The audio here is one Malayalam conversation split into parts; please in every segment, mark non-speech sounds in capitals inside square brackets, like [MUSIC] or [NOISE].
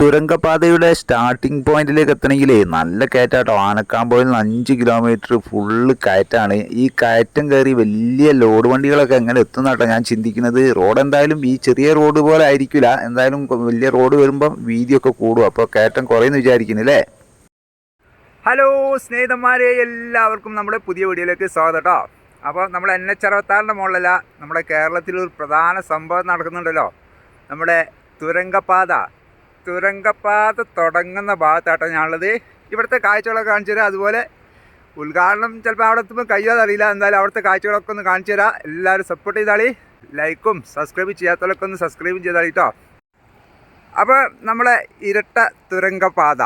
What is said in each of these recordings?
തുരങ്കപാതയുടെ സ്റ്റാർട്ടിംഗ് പോയിന്റിലേക്ക് എത്തണമെങ്കിലേ നല്ല കയറ്റാട്ടോ. ആനക്കാമ്പോയിൽ നിന്ന് അഞ്ച് കിലോമീറ്റർ ഫുള്ള് കയറ്റാണ്. ഈ കയറ്റം കയറി വലിയ ലോഡ് വണ്ടികളൊക്കെ എങ്ങനെ എത്തുന്നാട്ടോ ഞാൻ ചിന്തിക്കുന്നത്. റോഡ് എന്തായാലും ഈ ചെറിയ റോഡ് പോലെ ആയിരിക്കില്ല എന്തായാലും വലിയ റോഡ് വരുമ്പം വീതിയൊക്കെ കൂടും. അപ്പോൾ കയറ്റം കുറയുമെന്ന് വിചാരിക്കുന്നു അല്ലേ? ഹലോ സ്നേഹിതന്മാരെ എല്ലാവർക്കും നമ്മുടെ പുതിയ വീഡിയോയിലേക്ക് സ്വാഗതം കേട്ടോ അപ്പോൾ നമ്മൾ എൻ എച്ച് അറുപത്താറിന്റെ മുകളിലല്ല നമ്മുടെ കേരളത്തിൽ ഒരു പ്രധാന സംഭവം നടക്കുന്നുണ്ടല്ലോ. നമ്മുടെ തുരങ്കപാത തുരങ്കപാത തുടങ്ങുന്ന ഭാഗത്താട്ടോ ഞാനുള്ളത്. ഇവിടുത്തെ കാഴ്ചകളൊക്കെ കാണിച്ചു തരാം. അതുപോലെ ഉദ്ഘാടനം ചിലപ്പോൾ അവിടെ എത്തുമ്പോൾ കഴിയാതെ അറിയില്ല എന്തായാലും അവിടുത്തെ കാഴ്ചകളൊക്കെ ഒന്ന് കാണിച്ചു തരാം. എല്ലാവരും സപ്പോർട്ട് ചെയ്താളി. ലൈക്കും സബ്സ്ക്രൈബ് ചെയ്യാത്തവരൊക്കെ ഒന്ന് സബ്സ്ക്രൈബ് ചെയ്താളി കേട്ടോ അപ്പോൾ നമ്മളെ ഇരട്ട തുരങ്കപാത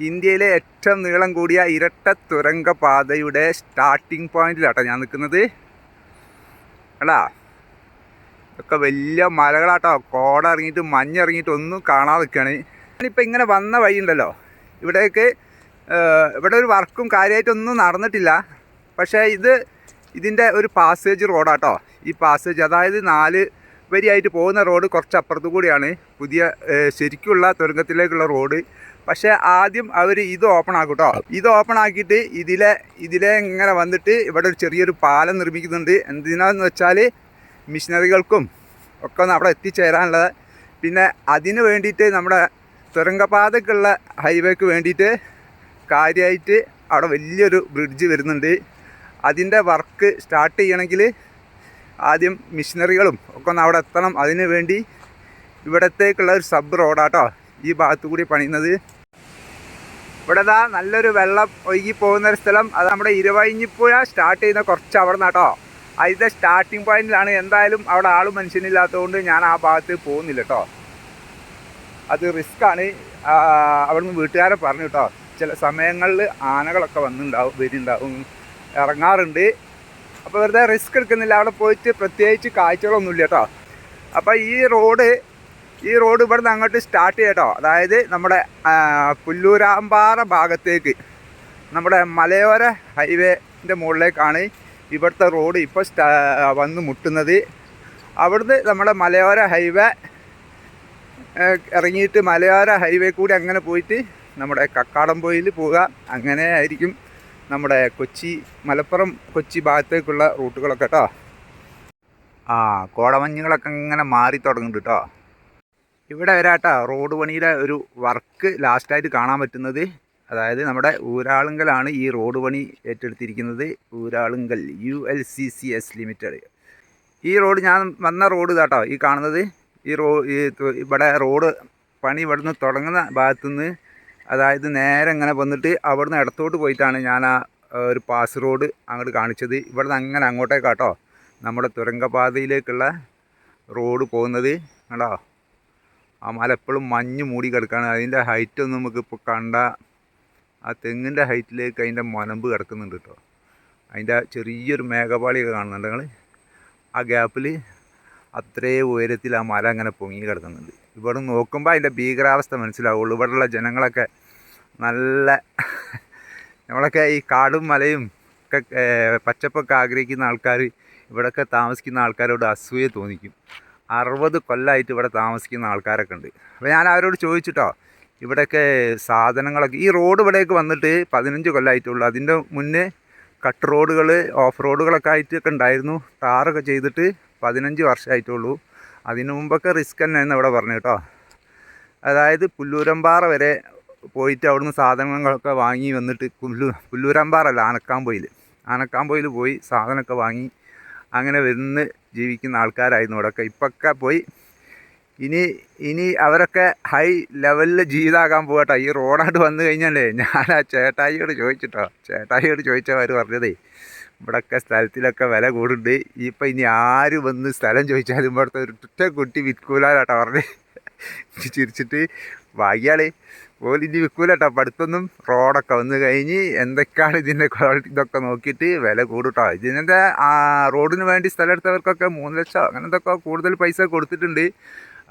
ഇന്ത്യയിലെ ഏറ്റവും നീളം കൂടിയ ഇരട്ട തുരങ്കപാതയുടെ സ്റ്റാർട്ടിംഗ് പോയിന്റിലാട്ടോ ഞാൻ നിൽക്കുന്നത്. അല്ലാ? ഇതൊക്കെ വലിയ മലകളാട്ടോ. കോട ഇറങ്ങിയിട്ട് മഞ്ഞ് ഇറങ്ങിയിട്ട് ഒന്നും കാണാതെ നിൽക്കുകയാണ് ഞാനിപ്പോൾ ഇങ്ങനെ വന്ന വഴിയുണ്ടല്ലോ. ഇവിടേക്ക് ഇവിടെ ഒരു വർക്കും കാര്യമായിട്ടൊന്നും നടന്നിട്ടില്ല. പക്ഷേ ഇത് ഇതിന്റെ ഒരു പാസേജ് റോഡാട്ടോ ഈ പാസേജ് അതായത് നാല് വരിയായിട്ട് പോകുന്ന റോഡ് കുറച്ച് അപ്പുറത്തു കൂടിയാണ്. പുതിയ ശരിക്കുള്ള തുരങ്കത്തിലേക്കുള്ള റോഡ്. പക്ഷേ ആദ്യം അവർ ഇത് ഓപ്പൺ ആക്കും കേട്ടോ ഇത് ഓപ്പൺ ആക്കിയിട്ട് ഇതിലെ ഇതിലെ ഇങ്ങനെ വന്നിട്ട് ഇവിടെ ഒരു ചെറിയൊരു പാലം നിർമ്മിക്കുന്നുണ്ട്. എന്തിനാന്ന് വെച്ചാൽ മിഷനറികൾക്കും ഒക്കെ ഒന്ന് അവിടെ എത്തിച്ചേരാനുള്ളത്. പിന്നെ അതിന് വേണ്ടിയിട്ട് നമ്മുടെ തുരങ്കപാതക്കുള്ള ഹൈവേക്ക് വേണ്ടിയിട്ട് കാര്യമായിട്ട് അവിടെ വലിയൊരു ബ്രിഡ്ജ് വരുന്നുണ്ട്. അതിന്റെ വർക്ക് സ്റ്റാർട്ട് ചെയ്യണമെങ്കിൽ ആദ്യം മിഷനറികളും ഒക്കെ ഒന്ന് അവിടെ എത്തണം. അതിന് വേണ്ടി ഇവിടത്തേക്കുള്ള ഒരു സബ് റോഡാട്ടോ ഈ ഭാഗത്തു കൂടി പണിയുന്നത്. ഇവിടെ ഇതാ നല്ലൊരു വെള്ളം ഒഴുകി പോകുന്ന ഒരു സ്ഥലം. അത് നമ്മുടെ ഇരുവഴിഞ്ഞിപ്പുഴ സ്റ്റാർട്ട് ചെയ്യുന്ന കുറച്ച് അവിടെ നിന്നാട്ടോ അതിന്റെ സ്റ്റാർട്ടിംഗ് പോയിന്റിലാണ് എന്തായാലും അവിടെ ആളും മനുഷ്യനില്ലാത്തതുകൊണ്ട് ഞാൻ ആ ഭാഗത്ത് പോകുന്നില്ല കേട്ടോ അത് റിസ്ക്കാണ് അവിടുന്ന് വീട്ടുകാരെ പറഞ്ഞു കേട്ടോ ചില സമയങ്ങളിൽ ആനകളൊക്കെ വന്നിട്ടുണ്ടാവും വരുന്നുണ്ടാവും ഇറങ്ങാറുണ്ട്. അപ്പോൾ വെറുതെ റിസ്ക് എടുക്കുന്നില്ല. അവിടെ പോയിട്ട് പ്രത്യേകിച്ച് കാഴ്ചകളൊന്നുമില്ല കേട്ടോ അപ്പോൾ ഈ റോഡ് ഈ റോഡ് ഇവിടെ നിന്ന് അങ്ങോട്ട് സ്റ്റാർട്ട് ചെയ്യട്ടോ അതായത് നമ്മുടെ പുല്ലൂരാമ്പാറ ഭാഗത്തേക്ക് നമ്മുടെ മലയോര ഹൈവേന്റെ മുകളിലേക്കാണ് ഇവിടുത്തെ റോഡ് ഇപ്പോൾ സ്റ്റാ വന്ന് മുട്ടുന്നത്. അവിടുന്ന് നമ്മുടെ മലയോര ഹൈവേ ഇറങ്ങിയിട്ട് മലയോര ഹൈവേ കൂടി അങ്ങനെ പോയിട്ട് നമ്മുടെ കക്കാടംപൊയിൽ പോവുക. അങ്ങനെ ആയിരിക്കും നമ്മുടെ കൊച്ചി മലപ്പുറം കൊച്ചി ഭാഗത്തേക്കുള്ള റൂട്ടുകളൊക്കെ കേട്ടോ ആ കോടമഞ്ഞുകളൊക്കെ ഇങ്ങനെ മാറി തുടങ്ങുന്നുണ്ട് കേട്ടോ ഇവിടെ വരാട്ടോ റോഡ് പണിയുടെ ഒരു വർക്ക് ലാസ്റ്റായിട്ട് കാണാൻ പറ്റുന്നത്. അതായത് നമ്മുടെ ഊരാളുങ്കലാണ് ഈ റോഡ് പണി ഏറ്റെടുത്തിരിക്കുന്നത്. Uralungal U L C C S limited. ഈ റോഡ് ഞാൻ വന്ന റോഡ് കേട്ടോ ഈ കാണുന്നത്. ഈ റോ ഈ ഇവിടെ റോഡ് പണി ഇവിടുന്ന് തുടങ്ങുന്ന ഭാഗത്തുനിന്ന് അതായത് നേരെ ഇങ്ങനെ വന്നിട്ട് അവിടുന്ന് ഇടത്തോട്ട് പോയിട്ടാണ് ഞാൻ ആ ഒരു പാസ് റോഡ് അങ്ങോട്ട് കാണിച്ചത്. ഇവിടുന്ന് അങ്ങനെ അങ്ങോട്ടേക്കാട്ടോ നമ്മുടെ തുരങ്കപാതയിലേക്കുള്ള റോഡ് പോകുന്നത്. കണ്ടോ? ആ മല എപ്പോഴും മഞ്ഞ് മൂടി കിടക്കുകയാണ് അതിന്റെ ഹൈറ്റ് ഒന്നും നമുക്ക് ഇപ്പോൾ കണ്ട ആ തെങ്ങിന്റെ ഹൈറ്റിലേക്ക് അതിന്റെ മനമ്പ് കിടക്കുന്നുണ്ട് കേട്ടോ അതിന്റെ ചെറിയൊരു മേഘപാളിയൊക്കെ കാണുന്നുണ്ട് നിങ്ങൾ ആ ഗ്യാപ്പിൽ അത്രേ ഉയരത്തിൽ ആ മല അങ്ങനെ പൊങ്ങി കിടക്കുന്നുണ്ട്. ഇവിടെ നോക്കുമ്പോൾ അതിന്റെ ഭീകരാവസ്ഥ മനസ്സിലാവുള്ളൂ. ഇവിടെയുള്ള ജനങ്ങളൊക്കെ നല്ല നമ്മളൊക്കെ ഈ കാടും മലയും ഒക്കെ പച്ചപ്പൊക്കെ ആഗ്രഹിക്കുന്ന ആൾക്കാർ ഇവിടെയൊക്കെ താമസിക്കുന്ന ആൾക്കാരോട് അസൂയ തോന്നിക്കും. അറുപത് കൊല്ലമായിട്ട് ഇവിടെ താമസിക്കുന്ന ആൾക്കാരൊക്കെ ഉണ്ട്. അപ്പോൾ ഞാൻ അവരോട് ചോദിച്ചിട്ടോ ഇവിടെയൊക്കെ സാധനങ്ങളൊക്കെ ഈ റോഡ് ഇവിടേക്ക് വന്നിട്ട് പതിനഞ്ച് കൊല്ലമായിട്ടുള്ളൂ അതിന്റെ മുന്നേ കട്ട് റോഡുകൾ ഓഫ് റോഡുകളൊക്കെ ആയിട്ടൊക്കെ ഉണ്ടായിരുന്നു. ടാറൊക്കെ ചെയ്തിട്ട് പതിനഞ്ച് വർഷമായിട്ടുള്ളൂ. അതിനു മുമ്പൊക്കെ റിസ്ക് തന്നെയായിരുന്നു ഇവിടെ പറഞ്ഞു കേട്ടോ. അതായത് പുല്ലൂരമ്പാറ വരെ പോയിട്ട് അവിടുന്ന് സാധനങ്ങളൊക്കെ വാങ്ങി വന്നിട്ട് പുല്ലു പുല്ലൂരമ്പാറല്ല ആനക്കാമ്പൊയിൽ ആനക്കാമ്പൊയിൽ പോയി സാധനമൊക്കെ വാങ്ങി അങ്ങനെ വരുന്ന് ജീവിക്കുന്ന ആൾക്കാരായിരുന്നു ഇവിടെയൊക്കെ ഇപ്പൊക്കെ പോയി ഇനി ഇനി അവരൊക്കെ ഹൈ ലെവലിൽ ജീവിതാകാൻ പോകട്ടോ. ഈ റോഡായിട്ട് വന്നു കഴിഞ്ഞാലേ ഞാൻ ആ ചേട്ടായിയോട് ചോദിച്ചിട്ടോ. ചേട്ടായിയോട് ചോദിച്ചാൽ അവർ പറഞ്ഞതേ ഇവിടെയൊക്കെ സ്ഥലത്തിലൊക്കെ വില കൂടുണ്ട് ഇപ്പം ഇനി ആര് വന്ന് സ്ഥലം ചോദിച്ചാലും ഇവിടുത്തെ ഒരു ഒറ്റ കുട്ടി വിൽക്കൂലാട്ടോ പറഞ്ഞ് ചിരിച്ചിട്ട് ഭാഗ്യാളേ പോലും ഇനി അപ്പം അടുത്തൊന്നും റോഡൊക്കെ വന്ന് കഴിഞ്ഞ് എന്തൊക്കെയാണ് ഇതിന്റെ ക്വാളിറ്റി ഇതൊക്കെ നോക്കിയിട്ട് വില കൂടുട്ടോ. ആ റോഡിന് വേണ്ടി സ്ഥലം എടുത്തവർക്കൊക്കെ മൂന്ന് ലക്ഷം അങ്ങനെന്തൊക്കെ കൂടുതൽ പൈസ കൊടുത്തിട്ടുണ്ട്.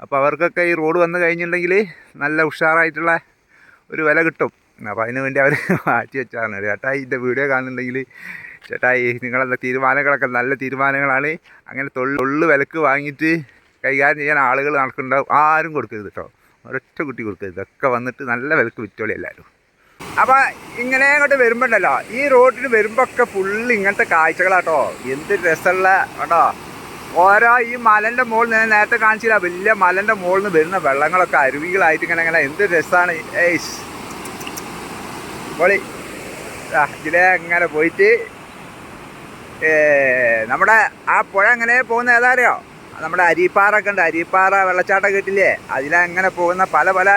അപ്പോൾ അവർക്കൊക്കെ ഈ റോഡ് വന്നു കഴിഞ്ഞിട്ടുണ്ടെങ്കിൽ നല്ല ഉഷാറായിട്ടുള്ള ഒരു വില കിട്ടും. അപ്പോൾ അതിന് വേണ്ടി അവർ [LAUGHS] മാറ്റി വെച്ചാണ്. ചേട്ടാ ഇതിന്റെ വീഡിയോ കാണുന്നുണ്ടെങ്കിൽ ചേട്ടാ ഈ നിങ്ങളുടെ തീരുമാനങ്ങളൊക്കെ നല്ല തീരുമാനങ്ങളാണ്. അങ്ങനെ തൊള്ളു തൊള്ളു വിലക്ക് വാങ്ങിയിട്ട് കൈകാര്യം ചെയ്യാൻ ആളുകൾ നടക്കുന്നുണ്ടാവും. ആരും കൊടുക്കരുത് കേട്ടോ ഒരൊറ്റ കുട്ടി കൊടുക്കരുത്. ഇതൊക്കെ വന്നിട്ട് നല്ല വിലക്ക് വിറ്റോളി എല്ലാവരും. അപ്പോൾ ഇങ്ങനെ അങ്ങോട്ട് വരുമ്പോണ്ടല്ലോ. ഈ റോഡിന് വരുമ്പോൾ ഒക്കെ ഫുള്ള് ഇങ്ങനത്തെ കാഴ്ചകളാട്ടോ എന്ത് രസമുള്ള കേട്ടോ ഓരോ ഈ മലന്റെ മുകളിൽ നിന്ന് നേരത്തെ കാണിച്ചില്ല. വലിയ മലന്റെ മുകളിൽ നിന്ന് വരുന്ന വെള്ളങ്ങളൊക്കെ അരുവികളായിട്ട് ഇങ്ങനെ ഇങ്ങനെ. എന്ത് രസമാണ് ഏയ്സ് പൊളി. ഇതിലെ അങ്ങനെ പോയിട്ട് നമ്മുടെ ആ പുഴ അങ്ങനെ പോകുന്ന ഏതാറിയോ? നമ്മുടെ അരിപ്പാറ ഒക്കെ ഉണ്ട്. അരിപ്പാറ വെള്ളച്ചാട്ടം കേട്ടില്ലേ? അതിലങ്ങനെ പോകുന്ന പല പല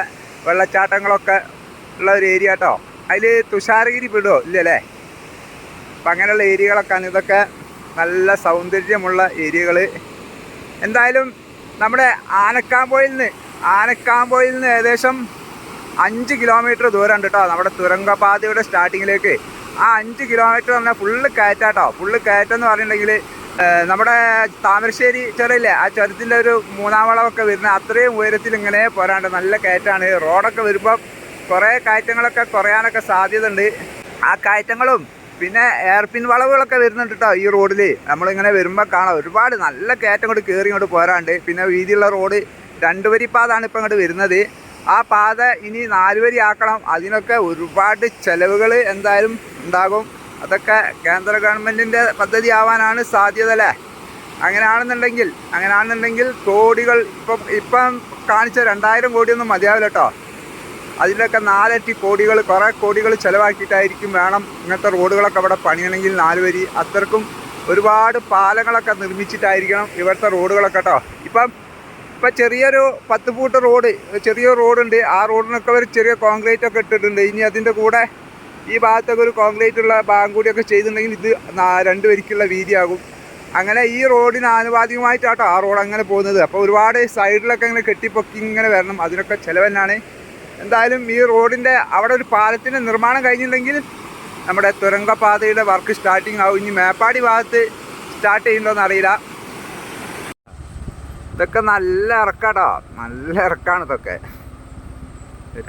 വെള്ളച്ചാട്ടങ്ങളൊക്കെ ഉള്ള ഒരു ഏരിയ കേട്ടോ. അതിൽ തുഷാരഗിരി പെടുമോ ഇല്ലല്ലേ അപ്പം അങ്ങനെയുള്ള ഏരിയകളൊക്കെയാണ്. ഇതൊക്കെ നല്ല സൗന്ദര്യമുള്ള ഏരിയകൾ എന്തായാലും നമ്മുടെ ആനക്കാമ്പോയിൽ നിന്ന് ആനക്കാമ്പോയിൽ നിന്ന് ഏകദേശം അഞ്ച് കിലോമീറ്റർ ദൂരമുണ്ട് കേട്ടോ നമ്മുടെ തുരങ്കപാതയുടെ സ്റ്റാർട്ടിങ്ങിലേക്ക്. ആ അഞ്ച് കിലോമീറ്റർ പറഞ്ഞാൽ ഫുള്ള് കയറ്റാട്ടോ. ഫുള്ള് കയറ്റം എന്ന് പറഞ്ഞിട്ടുണ്ടെങ്കിൽ നമ്മുടെ താമരശ്ശേരി ചെറിയില്ലേ ആ ചുരത്തിന്റെ ഒരു മൂന്നാം വളമൊക്കെ വരുന്ന അത്രയും ഉയരത്തിൽ ഇങ്ങനെ പോരാണ്ട് നല്ല കയറ്റാണ്. റോഡൊക്കെ വരുമ്പോൾ കുറേ കയറ്റങ്ങളൊക്കെ കുറയാനൊക്കെ സാധ്യതയുണ്ട്. ആ കയറ്റങ്ങളും പിന്നെ എയർപിൻ വളവുകളൊക്കെ വരുന്നുണ്ട് കേട്ടോ ഈ റോഡിൽ നമ്മളിങ്ങനെ വരുമ്പോൾ കാണാം ഒരുപാട് നല്ല കയറ്റം കൊണ്ട് കയറി ഇങ്ങോട്ട് പോരാണ്ട്. പിന്നെ വീതിയുള്ള റോഡ് രണ്ട് വരി പാതാണ് ഇപ്പം ഇങ്ങോട്ട് വരുന്നത്. ആ പാത ഇനി നാല് വരി ആക്കണം. അതിനൊക്കെ ഒരുപാട് ചെലവുകൾ എന്തായാലും ഉണ്ടാകും. അതൊക്കെ കേന്ദ്ര ഗവൺമെന്റിന്റെ പദ്ധതി ആവാനാണ് സാധ്യത അല്ലേ? അങ്ങനെയാണെന്നുണ്ടെങ്കിൽ അങ്ങനെയാണെന്നുണ്ടെങ്കിൽ കോടികൾ ഇപ്പം ഇപ്പം കാണിച്ച രണ്ടായിരം കോടിയൊന്നും മതിയാവില്ല കേട്ടോ അതിലൊക്കെ നാലറ്റി കോടികൾ കുറേ കോടികൾ ചിലവാക്കിയിട്ടായിരിക്കും വേണം ഇങ്ങനത്തെ റോഡുകളൊക്കെ അവിടെ പണിയണമെങ്കിൽ നാല് വരി അത്രക്കും ഒരുപാട് പാലങ്ങളൊക്കെ നിർമ്മിച്ചിട്ടായിരിക്കണം ഇവിടുത്തെ റോഡുകളൊക്കെ കേട്ടോ ഇപ്പം ഇപ്പം ചെറിയൊരു പത്ത് ഫൂട്ട് റോഡ് ചെറിയൊരു റോഡുണ്ട്. ആ റോഡിനൊക്കെ ഒരു ചെറിയ കോൺക്രീറ്റ് ഒക്കെ ഇട്ടിട്ടുണ്ട്. ഇനി അതിന്റെ കൂടെ ഈ ഭാഗത്തൊക്കെ ഒരു കോൺക്രീറ്റ് ഉള്ള ഭാഗം കൂടിയൊക്കെ ചെയ്തിട്ടുണ്ടെങ്കിൽ ഇത് രണ്ട് വരിക്കുള്ള വീതിയാകും. അങ്ങനെ ഈ റോഡിന് ആനുപാതികമായിട്ടാട്ടോ ആ റോഡ് അങ്ങനെ പോകുന്നത്. അപ്പോൾ ഒരുപാട് സൈഡിലൊക്കെ ഇങ്ങനെ കെട്ടിപ്പൊക്കി ഇങ്ങനെ വരണം. അതിനൊക്കെ ചിലവന്നാണ് എന്തായാലും ഈ റോഡിന്റെ അവിടെ ഒരു പാലത്തിന്റെ നിർമ്മാണം കഴിഞ്ഞില്ലെങ്കിൽ നമ്മുടെ തുരങ്കപാതയുടെ വർക്ക് സ്റ്റാർട്ടിങ് ആവും. ഇനി മേപ്പാടി ഭാഗത്ത് സ്റ്റാർട്ട് ചെയ്യുന്നുണ്ടോയെന്ന് അറിയില്ല. ഇതൊക്കെ നല്ല ഇറക്കാട്ടോ. നല്ല ഇറക്കാണ് ഇതൊക്കെ.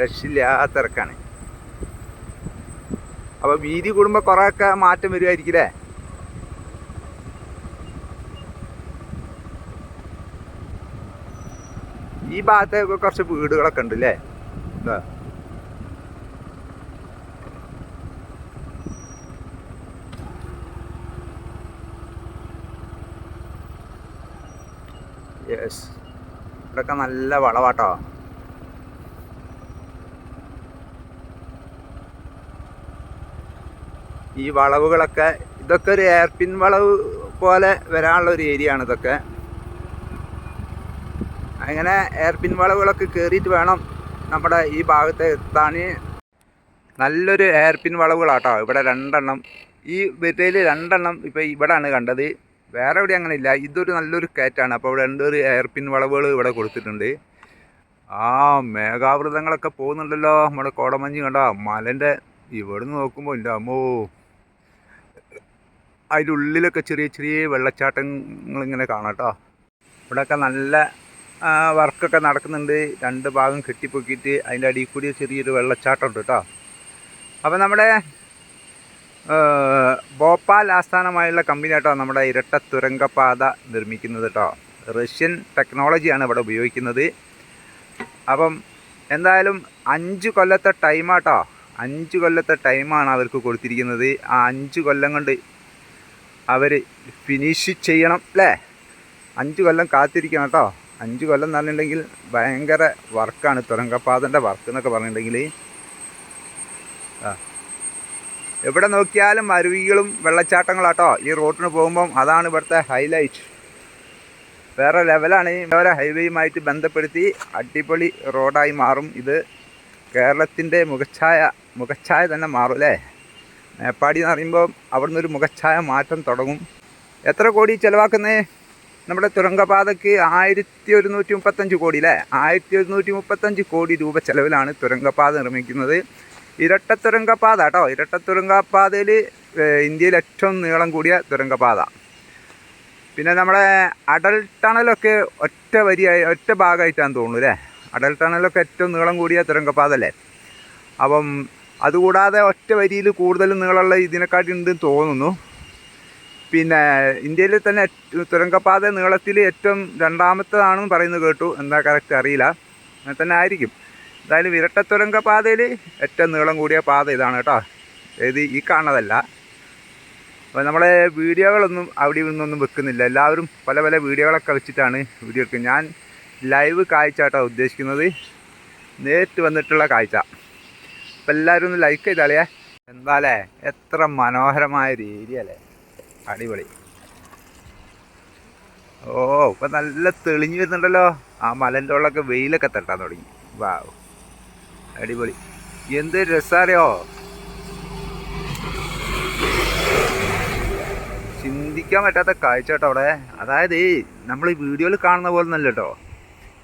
രക്ഷയില്ലാത്ത ഇറക്കാണ്. അപ്പോൾ വീതി കൂടുമ്പോൾ കുറേയൊക്കെ മാറ്റം വരുമായിരിക്കില്ലേ ഈ ഭാഗത്തേക്ക് കുറച്ച് വീടുകളൊക്കെ ഉണ്ട് അല്ലേ ഇതാ യെസ് ഇവിടെയൊക്കെ നല്ല വളവാട്ടോ. ഈ വളവുകളൊക്കെ ഇതൊക്കെ ഒരു എയർപിൻ വളവ് പോലെ വരാനുള്ള ഒരു ഏരിയ ആണ് ഇതൊക്കെ. അങ്ങനെ എയർപിൻ വളവുകളൊക്കെ കയറിയിട്ട് വേണം നമ്മുടെ ഈ ഭാഗത്തെ താണി നല്ലൊരു എയർപിൻ വളവുകളാട്ടോ. ഇവിടെ രണ്ടെണ്ണം. ഈ വെറ്റയിൽ രണ്ടെണ്ണം ഇപ്പോൾ ഇവിടെയാണ് കണ്ടത്. വേറെ എവിടെ അങ്ങനെ ഇല്ല. ഇതൊരു നല്ലൊരു കയറ്റാണ്. അപ്പോൾ ഇവിടെ രണ്ടൊരു എയർപിൻ വളവുകൾ ഇവിടെ കൊടുത്തിട്ടുണ്ട്. ആ മേഘാവൃതങ്ങളൊക്കെ പോകുന്നുണ്ടല്ലോ. നമ്മുടെ കോടമഞ്ഞ് കണ്ടോ? മലന്റെ ഇവിടുന്ന് നോക്കുമ്പോൾ ഇല്ല അമ്മോ. അതിന്റെ ഉള്ളിലൊക്കെ ചെറിയ ചെറിയ വെള്ളച്ചാട്ടങ്ങൾ ഇങ്ങനെ കാണാം കേട്ടോ. ഇവിടെയൊക്കെ നല്ല വർക്കൊക്കെ നടക്കുന്നുണ്ട്. രണ്ട് ഭാഗം കെട്ടിപ്പൊക്കിയിട്ട് അതിന്റെ അടിയിൽ കൂടി ചെറിയൊരു വെള്ളച്ചാട്ടം ഉണ്ട് കേട്ടോ. അപ്പോൾ നമ്മുടെ ഭോപ്പാൽ ആസ്ഥാനമായുള്ള കമ്പനി കേട്ടോ നമ്മുടെ ഇരട്ട തുരങ്കപാത നിർമ്മിക്കുന്നത് കേട്ടോ. റഷ്യൻ ടെക്നോളജിയാണ് ഇവിടെ ഉപയോഗിക്കുന്നത്. അപ്പം എന്തായാലും അഞ്ച് കൊല്ലത്തെ ടൈമാട്ടോ അഞ്ച് കൊല്ലത്തെ ടൈമാണ് അവർക്ക് കൊടുത്തിരിക്കുന്നത്. ആ അഞ്ച് കൊല്ലം കൊണ്ട് അവർ ഫിനിഷ് ചെയ്യണം അല്ലേ? അഞ്ച് കൊല്ലം കാത്തിരിക്കണം കേട്ടോ. അഞ്ച് കൊല്ലം എന്ന് പറഞ്ഞിട്ടുണ്ടെങ്കിൽ ഭയങ്കര വർക്കാണ് തുരങ്കപ്പാതന്റെ വർക്ക് എന്നൊക്കെ പറഞ്ഞിട്ടുണ്ടെങ്കിൽ ആ. എവിടെ നോക്കിയാലും അരുവികളും വെള്ളച്ചാട്ടങ്ങളാട്ടോ. ഈ റോഡിന് പോകുമ്പം അതാണ് ഇവിടുത്തെ ഹൈലൈറ്റ് വേറെ ലെവലാണ് വേറെ ഹൈവേയുമായിട്ട് ബന്ധപ്പെടുത്തി അടിപൊളി റോഡായി മാറും ഇത്. കേരളത്തിന്റെ മുഖച്ഛായ മുഖച്ഛായ തന്നെ മാറും അല്ലേ? മേപ്പാടി എന്ന് പറയുമ്പോൾ അവിടുന്ന് ഒരു മുഖച്ഛായ മാറ്റം തുടങ്ങും. എത്ര കോടി ചിലവാക്കുന്നേ? നമ്മുടെ തുരങ്കപാതയ്ക്ക് ആയിരത്തി ഒരുന്നൂറ്റി മുപ്പത്തഞ്ച് കോടി അല്ലേ ആയിരത്തി ഒരുന്നൂറ്റി മുപ്പത്തഞ്ച് കോടി രൂപ ചെലവിലാണ് തുരങ്കപാത നിർമ്മിക്കുന്നത്. ഇരട്ട തുരങ്കപാത കേട്ടോ ഇരട്ട തുരങ്കപാതയിൽ ഇന്ത്യയിൽ ഏറ്റവും നീളം കൂടിയ തുരങ്കപാത. പിന്നെ നമ്മുടെ അടൽ ടണലൊക്കെ ഒറ്റ വരിയായി ഒറ്റ ഭാഗമായിട്ടാണ് തോന്നുന്നു അല്ലേ അടൽ ടണലൊക്കെ ഏറ്റവും നീളം കൂടിയ തുരങ്കപാത അല്ലേ അപ്പം അതുകൂടാതെ ഒറ്റ വരിയിൽ കൂടുതൽ നീളമുള്ള ഇതിനെക്കാട്ടി ഉണ്ടെന്ന് തോന്നുന്നു. പിന്നെ ഇന്ത്യയിൽ തന്നെ തുരങ്കപ്പാത നീളത്തിൽ ഏറ്റവും രണ്ടാമത്തതാണെന്ന് പറയുന്നത് കേട്ടു. എന്താ കറക്റ്റ് അറിയില്ല. അങ്ങനെ തന്നെ ആയിരിക്കും. എന്തായാലും ഇരട്ട തുരങ്കപ്പാതയിൽ ഏറ്റവും നീളം കൂടിയ പാത ഇതാണ് കേട്ടോ. ഏത് ഈ കാണുന്നതല്ല. അപ്പോൾ നമ്മളെ വീഡിയോകളൊന്നും അവിടെ നിന്നൊന്നും വെക്കുന്നില്ല. എല്ലാവരും പല പല വീഡിയോകളൊക്കെ വെച്ചിട്ടാണ് വീഡിയോ എടുക്കുന്നത് ഞാൻ ലൈവ് കാഴ്ച കേട്ടോ ഉദ്ദേശിക്കുന്നത്. നേരിട്ട് വന്നിട്ടുള്ള കാഴ്ച. അപ്പോൾ എല്ലാവരും ഒന്ന് ലൈക്ക് ചെയ്താളിയേ. എന്താലേ എത്ര മനോഹരമായ ഒരു അല്ലേ? അടിപൊളി. ഓ ഇപ്പം നല്ല തെളിഞ്ഞു വരുന്നുണ്ടല്ലോ. ആ മലന്റെ ഉള്ളൊക്കെ വെയിലൊക്കെ തട്ടാൻ തുടങ്ങി. വാ അടിപൊളി. എന്ത് രസാറിയോ? ചിന്തിക്കാൻ പറ്റാത്ത കാഴ്ച കേട്ടോ അവിടെ. അതായത് നമ്മൾ ഈ വീഡിയോയിൽ കാണുന്ന പോലെ ഒന്നല്ല കേട്ടോ.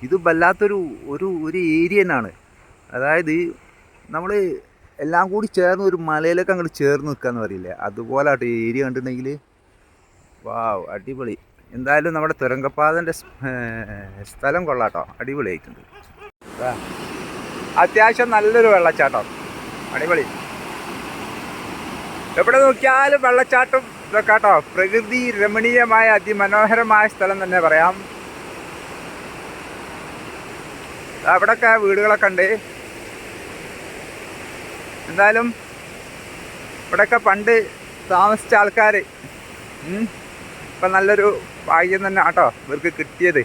ഇത് വല്ലാത്തൊരു ഒരു ഒരു ഏരിയ തന്നെയാണ്. അതായത് നമ്മൾ എല്ലാം കൂടി ചേർന്ന് ഒരു മലയിലേക്ക് അങ്ങോട്ട് ചേർന്ന് നിൽക്കുക എന്ന് പറയില്ലേ? അതുപോലെ ആട്ടോ ഏരിയ കണ്ടിട്ടുണ്ടെങ്കിൽ വാവ് അടിപൊളി. എന്തായാലും നമ്മുടെ തുരങ്കപ്പാതന്റെ സ്ഥലം കൊള്ളാട്ടോ. അടിപൊളിയായിട്ടുണ്ട് അത്യാവശ്യം നല്ലൊരു വെള്ളച്ചാട്ടം. അടിപൊളി. എവിടെ നോക്കിയാലും വെള്ളച്ചാട്ടം ഇതൊക്കെ കേട്ടോ പ്രകൃതി രമണീയമായ അതിമനോഹരമായ സ്ഥലം തന്നെ പറയാം. അവിടെയൊക്കെ വീടുകളൊക്കെ ഉണ്ട്. എന്തായാലും ഇവിടെയൊക്കെ പണ്ട് താമസിച്ച ആൾക്കാർ ഇപ്പം നല്ലൊരു ഭാഗ്യം തന്നെ ആട്ടോ ഇവർക്ക് കിട്ടിയത്.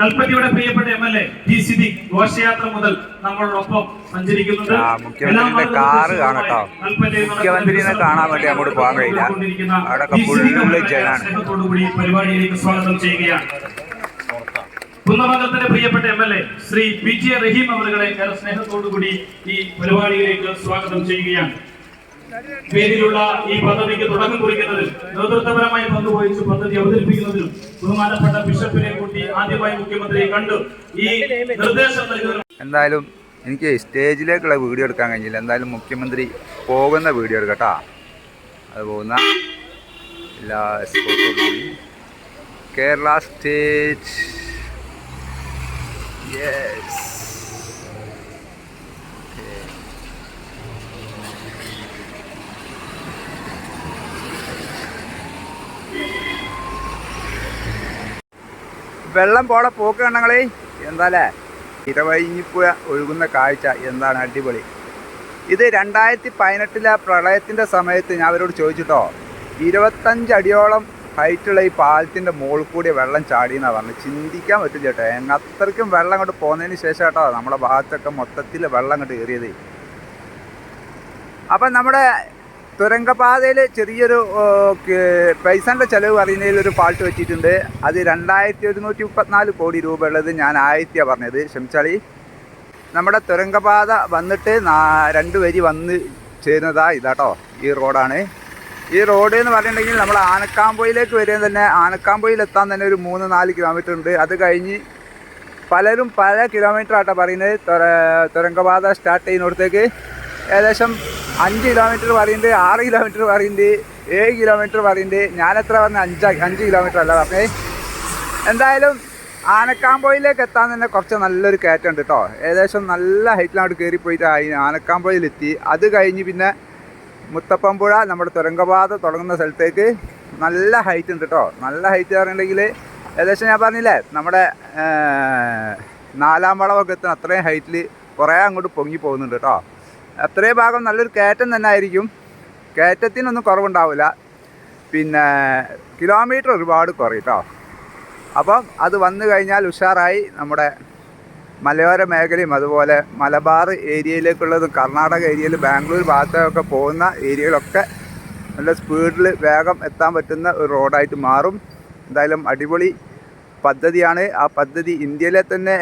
കൽപ്പറ്റയുടെ പ്രിയപ്പെട്ട M L A T Siddique ഘോഷയാത്ര മുതൽ നമ്മളോടൊപ്പം സഞ്ചരിക്കുന്നുണ്ട്. മുഖ്യമന്ത്രിയുടെ കാറ് കാണട്ടോ മുഖ്യമന്ത്രിയെ മുഖ്യമന്ത്രിനെ കാണാൻ വേണ്ടി അങ്ങോട്ട് പോകാൻ കഴിയില്ല. അവിടെയൊക്കെ full ജനാണ്. കൂടി പരിപാടിയിലേക്ക് സ്വാഗതം ചെയ്യുകയാണ്. കുന്നമംഗലത്തിന്റെ പ്രിയപ്പെട്ട M L A Shri P J Raheem അവരുടെ ഏറെ സ്നേഹത്തോടുകൂടി ഈ പരിപാടിയിലേക്ക് സ്വാഗതം ചെയ്യുകയാണ്. പേരിലുള്ള ഈ പദ്ധതിക്ക് തുടക്കം കുറിക്കുന്നതിൽ നേതൃത്വപരമായി പങ്കുവഹിച്ച് പദ്ധതി അവതരിപ്പിക്കുന്നതിലും ബഹുമാനപ്പെട്ട ബിഷപ്പിനെ കൂട്ടി ആദ്യമായി മുഖ്യമന്ത്രിയെ കണ്ടു. ഈ നിർദ്ദേശം നൽകുന്നതിനും എന്തായാലും എനിക്ക് സ്റ്റേജിലേക്കുള്ള വീഡിയോ എടുക്കാൻ കഴിഞ്ഞില്ല. എന്തായാലും മുഖ്യമന്ത്രി പോകുന്ന വീഡിയോ എടുക്കട്ടാ അത് പോകുന്ന എല്ലാ കേരള സ്റ്റേറ്റ് യെസ് വെള്ളം പോടെ പോക്ക് കണ്ടങ്ങളേ. എന്താല്ലേ ഇരവഴിഞ്ഞിപ്പുഴ ഒഴുകുന്ന കാഴ്ച എന്താണ് അടിപൊളി. ഇത് രണ്ടായിരത്തി പതിനെട്ടിലെ പ്രളയത്തിന്റെ സമയത്ത് ഞാൻ അവരോട് ചോദിച്ചിട്ടോ ഇരുപത്തഞ്ച് അടിയോളം ഹൈറ്റുള്ള ഈ പാലത്തിന്റെ മുകളിൽ കൂടി വെള്ളം ചാടിയെന്നാണ് പറഞ്ഞത്. ചിന്തിക്കാൻ പറ്റില്ല കേട്ടോ. എങ്ങ അത്രയ്ക്കും വെള്ളം അങ്ങോട്ട് പോകുന്നതിന് ശേഷം കേട്ടോ നമ്മുടെ ഭാഗത്തൊക്കെ മൊത്തത്തിൽ വെള്ളം അങ്ങോട്ട് കയറിയത്. അപ്പം നമ്മുടെ തുരങ്കപാതയിൽ ചെറിയൊരു പൈസന്റെ ചിലവ് പറയുന്നതിൽ ഒരു പാട്ട് വെച്ചിട്ടുണ്ട്. അത് രണ്ടായിരത്തി ഒരുന്നൂറ്റി മുപ്പത്തിനാല് കോടി രൂപ ഉള്ളത് ഞാൻ ആയിരത്തിയാണ് പറഞ്ഞത്. ക്ഷമിച്ചാളി. നമ്മുടെ തുരങ്കപാത വന്നിട്ട് രണ്ട് വരി വന്ന് ചേരുന്നതാ ഇതാട്ടോ ഈ റോഡാണ്. ഈ റോഡ് എന്ന് പറഞ്ഞിട്ടുണ്ടെങ്കിൽ നമ്മൾ ആനക്കാമ്പൊയിലേക്ക് വരുന്നത് തന്നെ ആനക്കാമ്പൊയിൽ എത്താൻ തന്നെ ഒരു മൂന്ന് നാല് കിലോമീറ്റർ ഉണ്ട്. അത് കഴിഞ്ഞ് പലരും പല കിലോമീറ്റർ ആട്ടോ പറയുന്നത്. തുര- തുരങ്കപാത സ്റ്റാർട്ട് ചെയ്യുന്നിടത്തേക്ക്. ഏകദേശം അഞ്ച് കിലോമീറ്റർ പറയുന്നുണ്ട് ആറ് കിലോമീറ്റർ പറയുന്നുണ്ട് ഏഴ് കിലോമീറ്റർ പറയുന്നുണ്ട് ഞാൻ എത്ര പറഞ്ഞ അഞ്ച് അഞ്ച് കിലോമീറ്റർ അല്ല പറഞ്ഞേ. എന്തായാലും ആനക്കാമ്പോയിലേക്ക് എത്താൻ തന്നെ കുറച്ച് നല്ലൊരു കയറ്റം ഉണ്ട് കേട്ടോ ഏകദേശം നല്ല ഹൈറ്റിലോട്ട് കയറി പോയിട്ട് ആനക്കാമ്പോയിലെത്തി. അത് കഴിഞ്ഞ് പിന്നെ മുത്തപ്പമ്പുഴ നമ്മുടെ തുരങ്കപാത തുടങ്ങുന്ന സ്ഥലത്തേക്ക് നല്ല ഹൈറ്റ് ഉണ്ട് കേട്ടോ നല്ല ഹൈറ്റ് പറഞ്ഞിട്ടുണ്ടെങ്കിൽ ഏകദേശം ഞാൻ പറഞ്ഞില്ലേ നമ്മുടെ നാലാം വളവൊക്കെ എത്തുന്ന അത്രയും ഹൈറ്റിൽ കുറേ അങ്ങോട്ട് പൊങ്ങി പോകുന്നുണ്ട് കേട്ടോ അത്രയും ഭാഗം നല്ലൊരു കയറ്റം തന്നെ ആയിരിക്കും. കയറ്റത്തിനൊന്നും കുറവുണ്ടാവില്ല. പിന്നെ കിലോമീറ്റർ ഒരുപാട് കുറയും കേട്ടോ അപ്പം അത് വന്നു കഴിഞ്ഞാൽ ഉഷാറായി നമ്മുടെ മലയോര മേഖലയും അതുപോലെ മലബാർ ഏരിയയിലേക്കുള്ളതും കർണാടക ഏരിയയിൽ ബാംഗ്ലൂർ ഭാഗത്തൊക്കെ പോകുന്ന ഏരിയകളൊക്കെ നല്ല സ്പീഡിൽ വേഗം എത്താൻ പറ്റുന്ന ഒരു റോഡായിട്ട് മാറും. എന്തായാലും അടിപൊളി പദ്ധതിയാണ്. ആ പദ്ധതി ഇന്ത്യയിലെ തന്നെ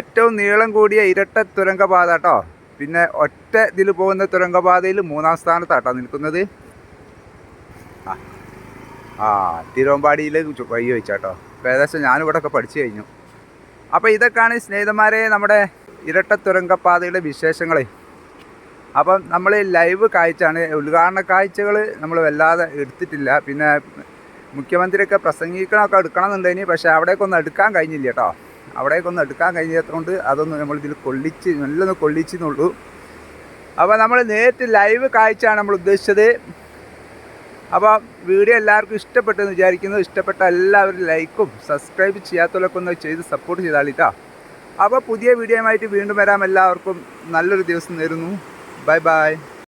ഏറ്റവും നീളം കൂടിയ ഇരട്ട തുരങ്കപാത കേട്ടോ പിന്നെ ഒറ്റ ഇതിൽ പോകുന്ന തുരങ്കപാതയിൽ മൂന്നാം സ്ഥാനത്താട്ടോ നിൽക്കുന്നത്. ആ ആ തിരുവമ്പാടിയിലേക്ക് വഴി അപ്പോൾ ഏകദേശം ഞാനിവിടെ ഒക്കെ പഠിച്ചു കഴിഞ്ഞു. അപ്പോൾ ഇതൊക്കെയാണ് സ്നേഹിതന്മാരെ നമ്മുടെ ഇരട്ട തുരങ്കപ്പാതയുടെ വിശേഷങ്ങൾ അപ്പം നമ്മൾ ലൈവ് കാഴ്ചയാണ്. ഉദ്ഘാടന കാഴ്ചകൾ നമ്മൾ വല്ലാതെ എടുത്തിട്ടില്ല. പിന്നെ മുഖ്യമന്ത്രിയൊക്കെ പ്രസംഗിക്കണമൊക്കെ എടുക്കണമെന്നുണ്ടെങ്കിൽ പക്ഷേ അവിടേക്കൊന്നും എടുക്കാൻ കഴിഞ്ഞില്ല കേട്ടോ. അവിടേക്കൊന്നും എടുക്കാൻ കഴിഞ്ഞതുകൊണ്ട് അതൊന്നും നമ്മൾ ഇതിൽ കൊള്ളിച്ച് നല്ലൊന്ന് കൊള്ളിച്ചെന്നുള്ളൂ. അപ്പോൾ നമ്മൾ നേരിട്ട് ലൈവ് കാഴ്ചയാണ് നമ്മൾ ഉദ്ദേശിച്ചത്. അപ്പോൾ വീഡിയോ എല്ലാവർക്കും ഇഷ്ടപ്പെട്ടെന്ന് വിചാരിക്കുന്നു. ഇഷ്ടപ്പെട്ട എല്ലാവരും ലൈക്കും സബ്സ്ക്രൈബ് ചെയ്യാത്തവരൊക്കെ ഒന്ന് ചെയ്ത് സപ്പോർട്ട് ചെയ്താളിട്ടോ അപ്പോൾ പുതിയ വീഡിയോയുമായിട്ട് വീണ്ടും വരാം. എല്ലാവർക്കും നല്ലൊരു ദിവസം നേരുന്നു. Bye bye.